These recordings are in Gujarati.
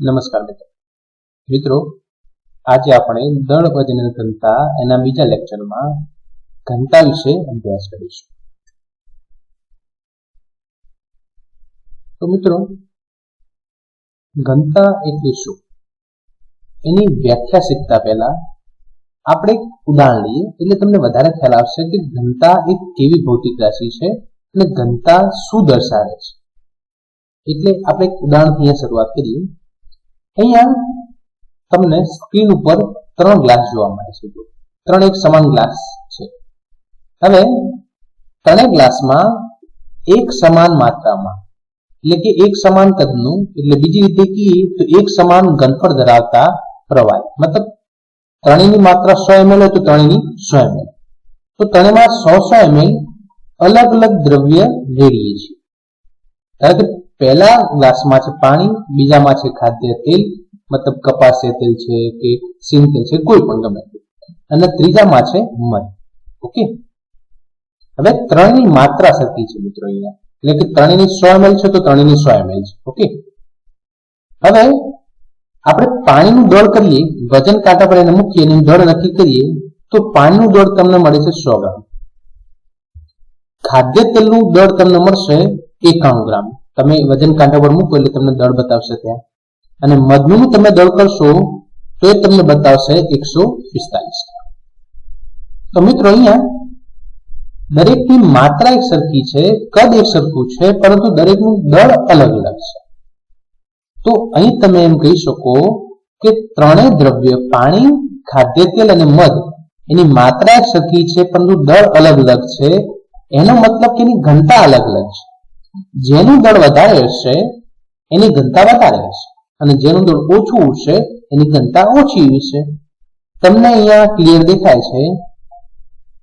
નમસ્કાર મિત્રો. મિત્રો, આજે આપણે દળ વજન ઘનતા એના બીજા લેક્ચરમાં ઘનતા વિશે અભ્યાસ કરીશું. તો મિત્રો, ઘનતા એટલે શું? એની વ્યાખ્યા શીખતા પહેલા આપણે એક ઉદાહરણ લઈએ. એટલે તમને વધારે ખ્યાલ આવશે કે ઘનતા એક કેવી ભૌતિક રાશિ છે અને ઘનતા શું દર્શાવે છે? એટલે આપણે એક ઉદાહરણથી અહીંયા શરૂઆત કરીએ. અહીંયા તમને સ્ક્રીન ઉપર ત્રણ ગ્લાસ જોવા મળે છે. ત્રણ એક સમાન ગ્લાસ છે. હવે ત્રણેય ગ્લાસમાં એક સમાન માત્રામાં, એટલે કે એક સમાન કદનું, એટલે બીજી રીતે કહીએ તો એક સમાન ઘનફળ ધરાવતા પ્રવાહી. મતલબ ત્રણેયની માત્રા સો એમએલ હોય તો ત્રણેયની સો એમએલ તો ત્રણેયમાં સો સો એમએલ અલગ અલગ દ્રવ્ય રેડીએ છીએ. ધારો કે પહેલા ગ્લાસમાં છે પાણી, બીજામાં છે ખાદ્ય તેલ, મતલબ કપાસિયા તેલ છે કે સિંગ તેલ છે, કોઈ પણ ગમે. અને ત્રીજામાં છે મધ. ઓકે? હવે ત્રણની માત્રા સરખી છે મિત્રો અહીંયા. એટલે કે ત્રણની સો એમએલ છે તો ત્રણની સો એમએલ છે. ઓકે? હવે આપણે પાણીનું દળ કરીએ, વજન કાંટા પર એને મૂકીએ અને દળ નક્કી કરીએ, તો પાણીનું દળ તમને મળે છે સો ગ્રામ. ખાદ્ય તેલનું દળ તમને મળશે એકાણું ગ્રામ. તમે વજન કાંટા પર મૂકો એટલે તમને દળ બતાવશે ત્યાં. અને મધનું તમે દળ કરશો તો એ તમને બતાવશે એકસો પિસ્તાલીસ. તો મિત્રો અહીંયા દરેકની માત્રા એક સરખી છે, કદ એક સરખું છે, પરંતુ દરેકનું દળ અલગ અલગ છે. તો અહીં તમે એમ કહી શકો કે ત્રણેય દ્રવ્ય, પાણી, ખાદ્ય, તેલ અને મધ, એની માત્રા સરખી છે, પરંતુ દળ અલગ અલગ છે. એનો મતલબ કે એની ઘનતા અલગ અલગ છે. જેનું દળ વધારે હશે, એની ઘનતા વધારે હશે. અને જેનું દળ ઓછું હશે, એની ઘનતા ઓછી હશે. તમને અહીંયા ક્લિયર દેખાય છે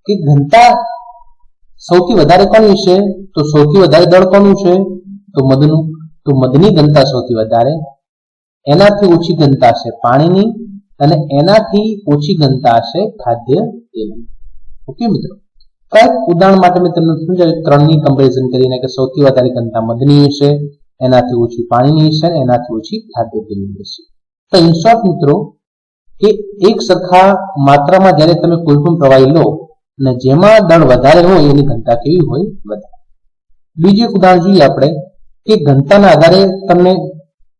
કે ઘનતા સૌથી વધારે કોની છે તો સૌથી વધારે દળ કોનું છે? તો મધનું, તો મધની ઘનતા સૌથી વધારે. એનાથી ઓછી ઘનતા છે પાણીની અને એનાથી ઓછી ઘનતા છે ખાદ્ય તેલની. ઓકે મિત્રો? કંઈક ઉદાહરણ માટે મેં તમને સમજાવ્યું ત્રણની કમ્પેરિઝન કરીને કે સૌથી વધારે ઘનતા મધની હશે, એનાથી ઓછી પાણીની હશે એનાથી ઓછી ખાદ્ય તેલની હશે. તો ઇન શોર્ટ મિત્રો કે એક સરખા માત્રામાં જ્યારે તમે કોઈ પણ પ્રવાહી લો અને જેમાં દળ વધારે હોય એની ઘનતા કેવી હોય, વધારે. બીજું એક ઉદાહરણ જોઈએ આપણે કે ઘનતાના આધારે તમને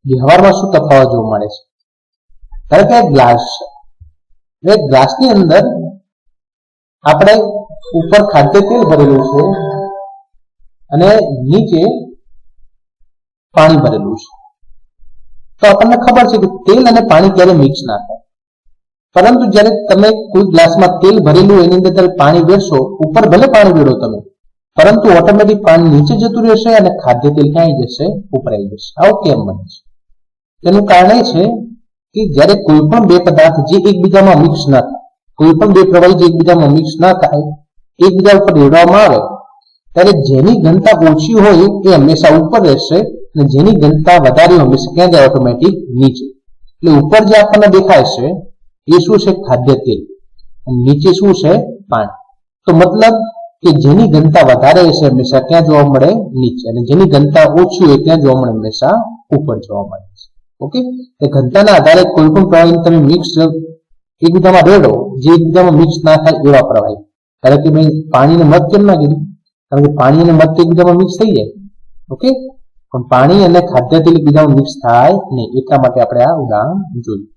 વ્યવહારમાં શું તફાવત જોવા મળે છે? ધારો કે ગ્લાસ છે. ગ્લાસની અંદર આપણે ઉપર ખાદ્ય તેલ ભરેલું છે અને નીચે પાણી ભરેલું છે. તો આપણને ખબર છે કે તેલ અને પાણી ક્યારે મિક્સ ના થાય. પરંતુ જ્યારે તમે કોઈ ગ્લાસમાં તેલ ભરેલું એની અંદર પાણી વેરશો, ઉપર ભલે પાણી વેડો તમે, પરંતુ ઓટોમેટિક પાણી નીચે જતું રહેશે અને ખાદ્ય તેલ ક્યાં આવી જશે? ઉપર આવી જશે. આવું કેમ બને છે. તેનું કારણ એ છે કે જ્યારે કોઈ પણ બે પદાર્થ જે એકબીજામાં મિક્સ ના થાય કોઈ પણ બે પ્રવાહી એકબીજામાં મિક્સ ના થાય, એકબીજા ઉપર રેડવામાં આવે, ત્યારે જેની ઘનતા ઓછી હોય એ હંમેશા ઉપર રહેશે અને જેની ઘનતા વધારે હંમેશા ક્યાં જાય? ઓટોમેટિક નીચે. એટલે ઉપર જે આપણને દેખાય છે, એ શું છે? ખાદ્ય તેલ. નીચે શું છે? પાણી. તો મતલબ કે જેની ઘનતા વધારે હશે હંમેશા ક્યાં જોવા મળે? નીચે. અને જેની ઘનતા ઓછી હોય ત્યાં જોવા મળે હંમેશા ઉપર જોવા મળે છે. ઓકે ઘનતાના આધારે કોઈ પણ પ્રવાહી તમે મિક્સ એકબીજામાં રેડો જે એકબીજામાં મિક્સ ના થાય એવા પ્રવાહી. કારણ કે ભાઈ પાણીને મત કેમ ના કીધું? કારણ કે પાણી અને મત એકબીજામાં મિક્સ થઈ જાય. ઓકે? પણ પાણી અને ખાદ્ય તેલ એકબીજામાં મિક્સ થાય નહીં એટલા માટે આપણે આ ઉદાહરણ જોયું.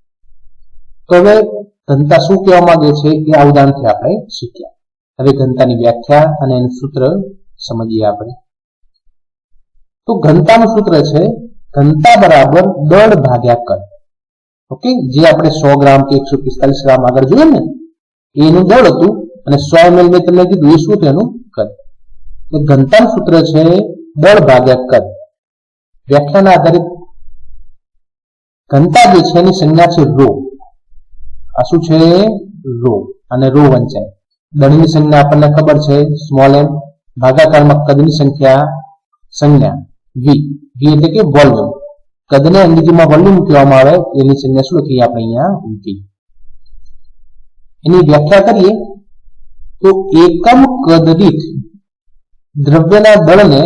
તો હવે ઘનતા શું કહેવા માંગે છે એ આ ઉદાહરણથી આપણે શીખ્યા. હવે ઘનતાની વ્યાખ્યા અને એનું સૂત્ર સમજીએ આપણે. તો ઘનતાનું સૂત્ર છે, ઘનતા બરાબર દળ ભાગ્યા કદ. ઓકે? જે આપણે સો ગ્રામ કે એકસો પિસ્તાલીસ ગ્રામ આગળ જોયું ને, એનું દળ હતું અને સો એમએલ મેં તમને કીધું, એ શું તેનું કદ. ઘનતાનું સૂત્ર છે દળ ભાગ્યા કદ. વ્યાખ્યાના આધારિત ઘનતા જે છે એની સંજ્ઞા છે રો. આ શું છે? રો. અને રો વંચાય. દળની સંજ્ઞા આપણને ખબર છે સ્મોલ એમ ભાગાકારમાં કદની સંખ્યા સંજ્ઞા. વી વી એટલે કે વોલ્યુમ કદને અંગ્રેજીમાં વોલ્યુમ કહેવામાં આવે એની સંજ્ઞા શું લખીએ આપણે અહીંયા વી એની વ્યાખ્યા કરીએ તો એકમ કદ દીઠ દ્રવ્યના દળને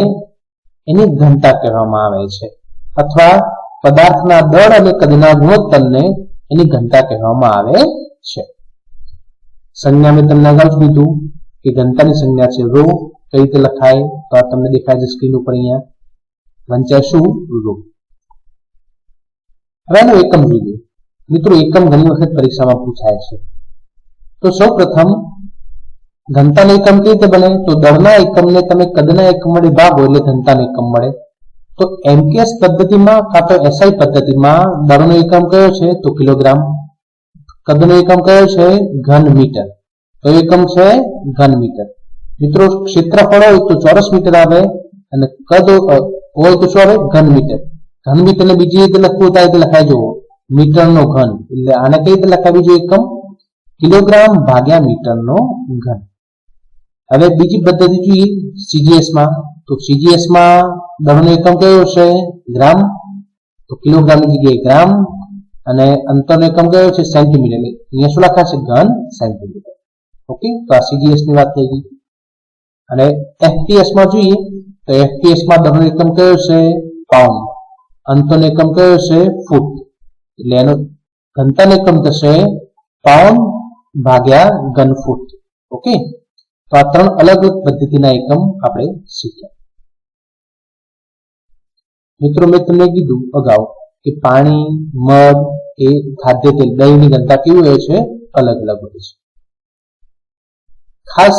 એની ઘનતા કહેવામાં આવે છે. અથવા પદાર્થના દળ અને કદના ગુણોત્તરને એની ઘનતા કહેવામાં આવે છે. સંજ્ઞા મેં તમને અગાઉ કીધું કે ઘનતાની સંજ્ઞા છે રો. કઈ રીતે લખાય? તો આ તમને દેખાય છે સ્ક્રીન ઉપર અહીંયા. વંચાય શું? રો. હવે આનો એકમ જોઈએ મિત્રો, એકમ ઘણી વખત પરીક્ષામાં પૂછાય છે. તો સૌ પ્રથમ ઘનતાનો એકમ કેવી રીતે બને? તો દળના એકમને તમે કદના એકમ વડે ભાગો એટલે ઘનતાનો એકમ મળે. તો એમકેએસ પદ્ધતિમાં કાં તો એસઆઈ પદ્ધતિમાં દળનો એકમ કયો છે? તો કિલોગ્રામ. કદનો એકમ કયો છે? ઘન મીટર. તો એકમ છે ઘન મીટર. મિત્રો, ક્ષેત્રફળ હોય તો ચોરસ મીટર આવે અને કદ હોય તો શું આવે? ઘન મીટર. ઘન મીટર ને બીજી રીતે લખવું થાય તો લખાય જુઓ. મીટરનો ઘન. એટલે આને કઈ રીતે લખાવી જોઈએ એકમ? કિલોગ્રામ ભાગ્યા મીટરનો ઘન. હવે બીજી પદ્ધતિ જોઈએ સીજીએસમાં. તો સીજીએસમાં દળનો એકમ કયો છે? ગ્રામ. તો કિલોગ્રામની જગ્યાએ ગ્રામ. અને અંતરનો એકમ કયો છે? સેન્ટીમીટર. અહીંયા શું લખાશે? ઘન સેન્ટીમીટર. ઓકે તો આ સીજીએસની વાત થઈ ગઈ. અને એફપીએસમાં જોઈએ. તો એફપીએસમાં દળનો એકમ કયો છે? પાઉન્ડ. અંતરનો એકમ કયો છે? ફૂટ. એટલે એનો ઘનતાનો એકમ થશે પાઉન્ડ ભાગ્યા ઘન ફૂટ. ઓકે? તો આ ત્રણ અલગ અલગ પદ્ધતિના એકમ આપણે શીખ્યા. મિત્રો, મેં તમને કીધું અગાઉ કે પાણી, મધ એ ખાદ્ય તેલ દહીંની ઘનતા કેવી હોય છે? અલગ અલગ હોય છે. ખાસ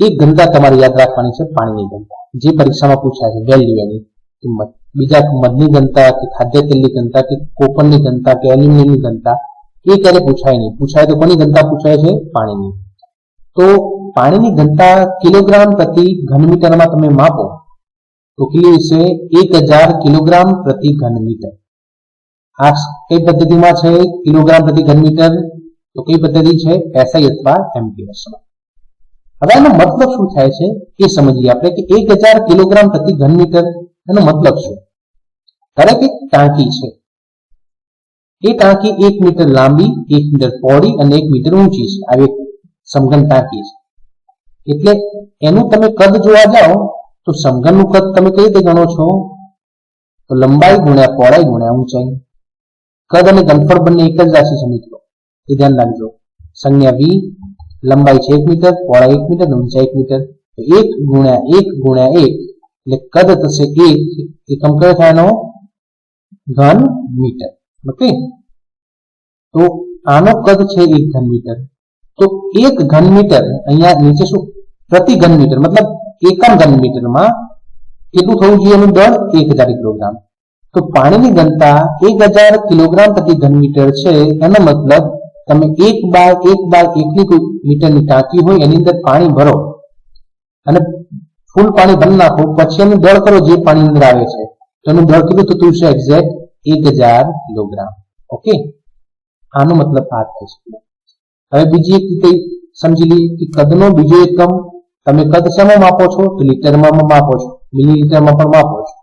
એક ઘનતા તમારે યાદ રાખવાની છે પાણીની ઘનતા. જે પરીક્ષામાં પૂછાય છે વેલ્યુ એની કિંમત. બીજા મધની ઘનતા કે ખાદ્ય તેલની ઘનતા કે કોપરની ઘનતા કે એલ્યુમિનિયમની ઘનતા, એ ક્યારે પૂછાય નહીં. પૂછાય તો કોની ઘનતા પૂછાય છે? પાણીની. તો પાણીની ઘનતા કિલોગ્રામ પ્રતિ ઘન મીટરમાં તમે માપો, તો કેટલી છે એક હજાર કિલોગ્રામ પ્રતિ ઘન મીટર આ કઈ પદ્ધતિમાં છે? કિલોગ્રામ પ્રતિ ઘન મીટર તો કઈ પદ્ધતિ છે? એસઆઈ અથવા એમપીએસમાં હવે એનો મતલબ શું થાય છે? એ સમજીએ આપણે કે એક હજાર કિલોગ્રામ પ્રતિ ઘન મીટર એનો મતલબ શું? ધારો કે ટાંકી છે. એ ટાંકી એક મીટર લાંબી, એક મીટર પહોળી અને એક મીટર ઊંચી છે. આવી સમઘન ટાંકી છે. એટલે એનું તમે કદ જોવા જાઓ, તો સમઘનનું કદ તમે કઈ રીતે ગણો છો? તો લંબાઈ ગુણ્યા પહોળાઈ ગુણ્યા ઊંચાઈ. કદ અને ઘનફળ બંને એક જ રાશિ છે મિત્રો. એ ધ્યાન રાખજો. સંજ્ઞા વી લંબાઈ છે એક મીટર, પહોળાઈ એક મીટર ઊંચાઈ એક મીટર. એક ગુણ્યા એક ગુણ્યા એક, એટલે કદ થશે એક. એકમ કયો થાય ઘન મીટર. ઓકે તો આનો કદ છે એક ઘન મીટર. તો એક ઘન મીટર અહીંયા નીચે શું? પ્રતિ ઘન મીટર. મતલબ એકમ ઘન મીટરમાં કેટલું થવું જોઈએ એનું દળ? એક હજાર કિલોગ્રામ. તો પાણીની ઘનતા એક હજાર કિલોગ્રામ પ્રતિ ઘન મીટર છે. એનો મતલબ તમે એક બાર એક બાર એકની મીટરની ટાંકી હોય એની અંદર પાણી ભરો. અને ફૂલ પાણી ભરી નાખો. પછી એનું દળ કરો જે પાણી અંદર આવે છે. તો એનું દળ કેટલું થતું છે એક્ઝેક્ટ એક હજાર કિલોગ્રામ ઓકે આનો મતલબ આ થાય છે હવે બીજી એક રીતે સમજી લઈએ કે કદનો બીજો એકમ તમે કદ શેમાં માપો છો તો લીટરમાં માપો છો મિલીલીટરમાં પણ માપો છો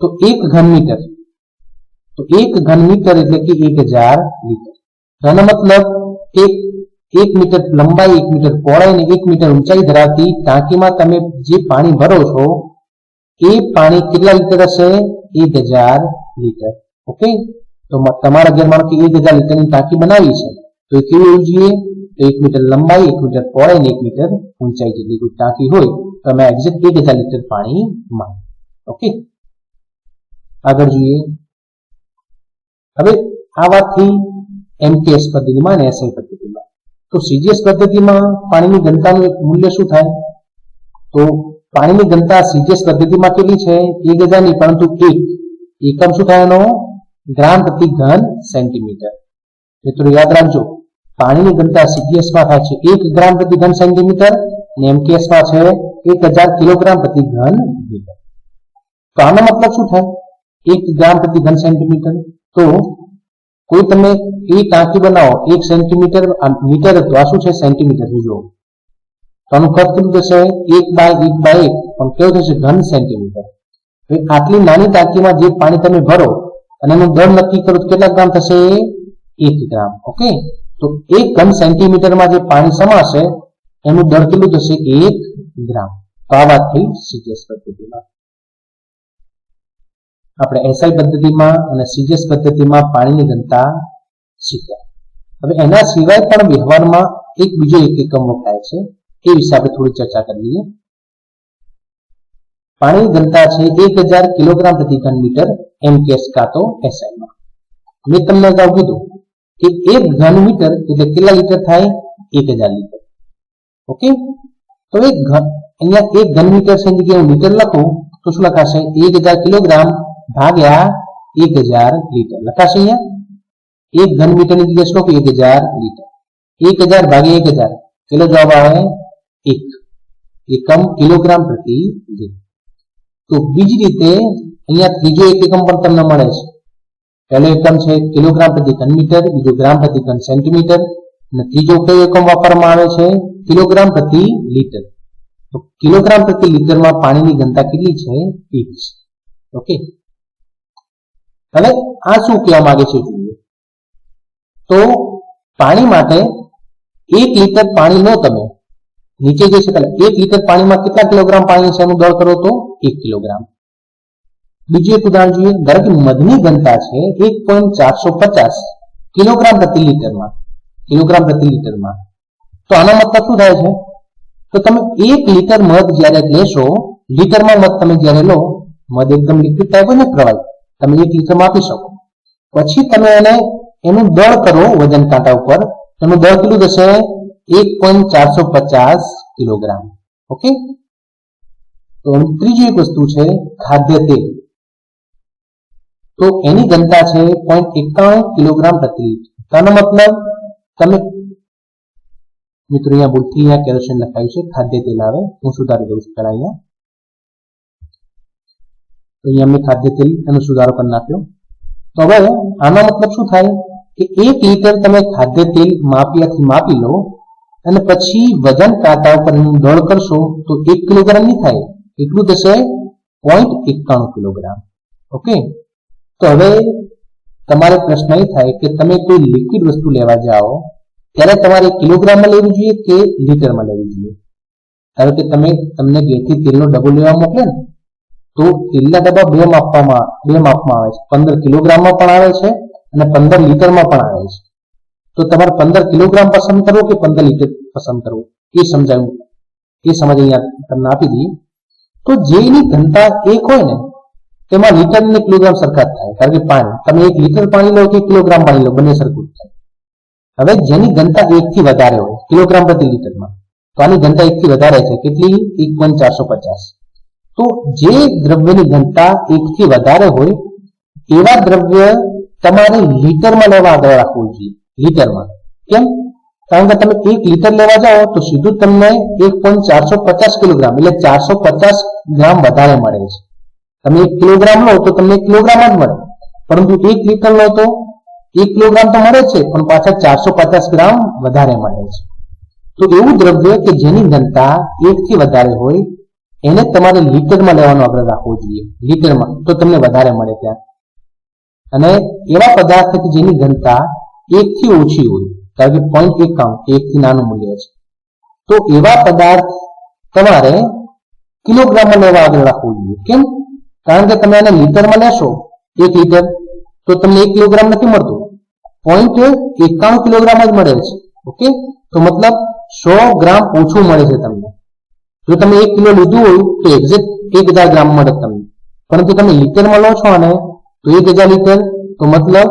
તો એક ઘન મીટર તો એક ઘન મીટર એટલે કે એક હજાર લીટર એનો મતલબ કે એક મીટર લંબાઈ એક મીટર પહોળાઈ અને એક મીટર ઊંચાઈ ધરાવતી ટાંકીમાં તમે જે પાણી ભરો છો એ પાણી કેટલા લીટર હશે? એક હજાર લીટર. ઓકે? તો તમારા ઘરમાં કે એક હજાર લીટરની ટાંકી બનાવી છે. તો એ કેવી હોવી જોઈએ? તો એક મીટર લંબાઈ, એક મીટર પહોળાઈ અને એક મીટર ઊંચાઈ જેટલી કોઈ ટાંકી હોય, તો અમે એક્ઝેક્ટ એક હજાર લીટર પાણી માં ઓકે? આગળ જોઈએ. હવે આ વાત થઈ એમટીએસ પદ્ધતિમાં અને એસઆઈ પદ્ધતિમાં. તો સીજીએસ પદ્ધતિમાં પાણીની ઘનતાનું મૂલ્ય શું થાય? તો પાણીની ઘનતા સીજીએસ પદ્ધતિમાં કેટલી છે? એક હજારની પરંતુ એક એકમ શું થાય એનો? ગ્રામ પ્રતિ ઘન સેન્ટીમીટર. મિત્રો, યાદ રાખજો, પાણીની ઘનતા સીજીએસમાં થાય છે એક ગ્રામ પ્રતિ ઘન સેન્ટીમીટર અને એમટીએસમાં છે એક હજાર કિલોગ્રામ પ્રતિ ઘન મીટર તો આનો મતલબ શું થાય? એક ગ્રામ પ્રતિ ઘન સેન્ટીમીટર. તો કોઈ તમે એ ટાંકી બનાવો, એક સેન્ટીમીટર મીટર તો આ શું છે? સેન્ટીમીટર. જુઓ તો આનું કદ કેટલું થશે એક બાય એક બાય એક, પણ કેવું થશે? ઘન સેન્ટીમીટર આટલી નાની ટાંકીમાં જે પાણી તમે ભરો, અને એનું દળ નક્કી કરો કેટલા ગ્રામ થશે? એક ગ્રામ ઓકે તો એક ઘન સેન્ટીમીટરમાં જે પાણી સમાશે, એનું દળ કેટલું થશે? એક ગ્રામ. તો આ વાત થઈ સીજીએસ પદ્ધતિમાં. આપણે એસઆઈ પદ્ધતિમાં અને સીજીએસ પદ્ધતિમાં પાણીની ઘનતા શીખ્યા. હવે એના સિવાય પણ વ્યવહારમાં એક બીજો એક એકમ વપરાય છે. એ વિશે આપણે થોડી ચર્ચા કરી લઈએ પાણીની ઘનતા છે એક હજાર કિલોગ્રામ પ્રતિ ઘન મીટર એમ કેસ કાં તો એસઆઈમાં મેં તમને અગાઉ કીધું કે એક ઘન મીટર એટલે કેટલા લીટર થાય? એક હજાર લીટર. ઓકે? તો એક ઘન અહીંયા એક ઘન મીટર છે એની જગ્યાએ હું મીટર લખું, તો શું લખાશે? એક હજાર કિલોગ્રામ ભાગ્યા એક હજાર લીટર. લખાશે અહીંયા? એક ઘન મીટરની જગ્યાએ શું લખું? એક હજાર લીટર. એક હજાર ભાગ્યા એક હજાર. કેટલો જવાબ આવે? એક એકમ કિલોગ્રામ પ્રતિ તો બીજી રીતે અહીંયા ત્રીજો એક એકમ પણ તમને મળે છે. પહેલો એકમ છે કિલોગ્રામ પ્રતિ ઘન મીટર બીજો ગ્રામ પ્રતિ ઘન સેન્ટીમીટર, અને ત્રીજો કયો એકમ વાપરવામાં આવે છે? કિલોગ્રામ પ્રતિ લીટર. તો કિલોગ્રામ પ્રતિ લીટરમાં પાણીની ઘનતા કેટલી છે? ત્રીસ ઓકે? હવે આ શું કહેવા માંગે છે જોઈએ તો પાણી માટે એક લીટર પાણી લો તમે નીચે જે છે એક લીટર પાણીમાં કેટલા કિલોગ્રામ પાણી છે દળ કરો તો એક કિલોગ્રામ. બીજું એક ઉદાહરણ જોઈએ, ધારો કે મધની ઘનતા છે એક પોઈન્ટ ચારસો પચાસ કિલોગ્રામ પ્રતિ લીટરમાં, કિલોગ્રામ પ્રતિ લીટરમાં. તો આનો મતલબ શું થાય છે? તો તમે એક લીટર મધ જ્યારે લેશો, લીટરમાં મધ તમે જ્યારે લો, મધ એકદમ લિક્વિડ ટાઈપ ને પ્રવાહી. તમે એક લીટરમાં આપી શકો. પછી તમે એને, એનું દળ કરો વજન કાંટા ઉપર. એનું દળ કેટલું થશે? એક પોઈન્ટ ચારસો પચાસ કિલોગ્રામ. ઓકે? તો ત્રીજી એક વસ્તુ છે ખાદ્ય તેલ તો એની ઘનતા છે પોઈન્ટ એકાણું કિલોગ્રામ પ્રતિ લીટર. મતલબ તમે મિત્રો અહીંયા ભૂલથી અહીંયા કેરોસીન લખાયું છે ખાદ્ય તેલ આવે, હું સુધારી દઉં છું પહેલા અહીંયા. તો અહીંયા મેં ખાદ્ય તેલ એનો સુધારો કરી નાખ્યો. તો હવે આનો મતલબ શું થાય? કે એક લીટર તમે ખાદ્ય તેલ માપિયાથી માપી લો અને પછી વજન કાંટા ઉપર એનું દળ કરશો તો એક કિલોગ્રામ નહીં થાય. એટલું થશે પોઈન્ટ એકાણું કિલોગ્રામ. ઓકે? તો હવે તમારે પ્રશ્ન એ થાય કે તમે કોઈ લિક્વિડ વસ્તુ લેવા જાઓ, ત્યારે તમારે કિલોગ્રામમાં લેવી જોઈએ કે લીટરમાં લેવી જોઈએ? ધારો કે તમે, તમને ઘેરથી તેલનો ડબ્બો લેવા મોકલે ને, તો તેલના ડબ્બા બે માપવામાં, બે માપમાં આવે છે. પંદર કિલોગ્રામમાં પણ આવે છે અને પંદર લીટરમાં પણ આવે છે. તો તમારે પંદર કિલોગ્રામ પસંદ કરવો કે પંદર લીટર? પસંદ કરવો, એ સમજાયું. એ સમજ અહીંયા તમને આપી દઈએ. તો જેની ઘનતા એક હોય ને, તેમાં લીટર ને કિલોગ્રામ સરખા જ થાય. કારણ કે પાણી, તમે એક લીટર પાણી લો કે કિલોગ્રામ પાણી લો, બંને સરખું જ થાય. હવે જેની ઘનતા એક થી વધારે હોય, કિલોગ્રામ પ્રતિ લીટરમાં, તો આની ઘનતા એક થી વધારે છે, કેટલી? એક પોઈન્ટ ચારસો પચાસ. તો જે દ્રવ્યની ઘનતા એક થી વધારે હોય, એવા દ્રવ્ય તમારે લીટરમાં લેવા આગળ રાખવું જોઈએ. લીટરમાં. કેમ? કારણ કે તમે એક લીટર લેવા જાઓ તો સીધું તમને એક પોઈન્ટ ચારસો પચાસ કિલોગ્રામ, એટલે ચારસો પચાસ ગ્રામ વધારે મળે છે. તમે એક કિલોગ્રામ લો તો તમને એક કિલોગ્રામ જ મળે. પરંતુ એક લીટર લો તો એક કિલોગ્રામ તો મળે છે, પણ પાછા ચારસો પચાસ ગ્રામ વધારે મળે છે. તો એવું દ્રવ્ય કે જેની ઘનતા એક થી વધારે હોય, એને તમારે લીટરમાં લેવાનો આગ્રહ રાખવો જોઈએ. લીટરમાં, તો તમને વધારે મળે ત્યાં. અને એવા પદાર્થ કે જેની ઘનતા એક થી ઓછી હોય કારણ કે પોઈન્ટ એકાઉન્ટ એક થી નાનું મૂલ્ય છે. તો એવા પદાર્થ તમારે કિલોગ્રામમાં લેવા આગળ રાખવું જોઈએ. કેમ? કારણ કે તમે આને લીટરમાં લેશો, એક લીટર, તો તમને એક કિલોગ્રામ નથી મળતું. પોઈન્ટ એકાણું કિલોગ્રામ જ મળે છે. ઓકે? તો મતલબ સો ગ્રામ ઓછું મળે છે તમને. જો તમે એક કિલો લીધું હોય, તો એક્ઝેક્ટ એક હજાર ગ્રામ મળે તમને. પરંતુ તમે લીટરમાં લો છો અને તો એક હજાર લીટર, તો મતલબ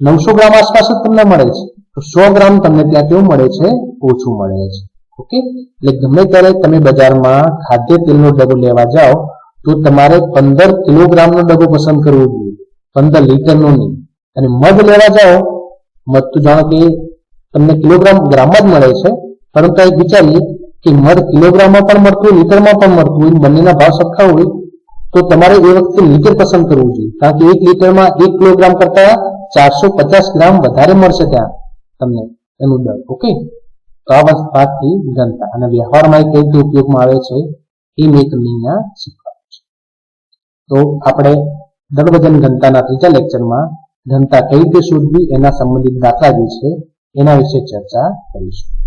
નવસો ગ્રામ આસપાસ જ તમને મળે છે. તો સો ગ્રામ તમને ત્યાં કેવું મળે છે? ઓછું મળે છે. ઓકે? એટલે ગમે ત્યારે તમે બજારમાં ખાદ્ય તેલનો ડબ્બો લેવા જાઓ, તો તમારે પંદર કિલોગ્રામનો ડબ્બો પસંદ કરવો જોઈએ. પંદર લીટરનો નહીં. અને મધ લેવા જાઓ, મધ તો જાણો કે તમને કિલોગ્રામ ગ્રામમાં જ મળે છે. પરંતુ એક વિચારીએ કે મધ કિલોગ્રામમાં પણ મળતું હોય, લીટરમાં પણ મળતું હોય, બંનેના ભાવ સરખા હોય, તો તમારે એ વખતે લીટર પસંદ કરવું જોઈએ. કારણ કે એક લીટરમાં એક કિલોગ્રામ કરતા ચારસો પચાસ ગ્રામ વધારે મળશે ત્યાં. તમને એનું દર ઓકે તો આ વાતથી ઘનતા અને વ્યવહારમાં કઈ રીતે ઉપયોગમાં આવે છે એ મેં તમને અહીંયા છે. તો આપણે દળ વજન ઘનતાના ત્રીજા લેક્ચરમાં ઘનતા કઈ રીતે શોધવી, એના સંબંધિત દાખલા જે છે, એના વિશે ચર્ચા કરીશું.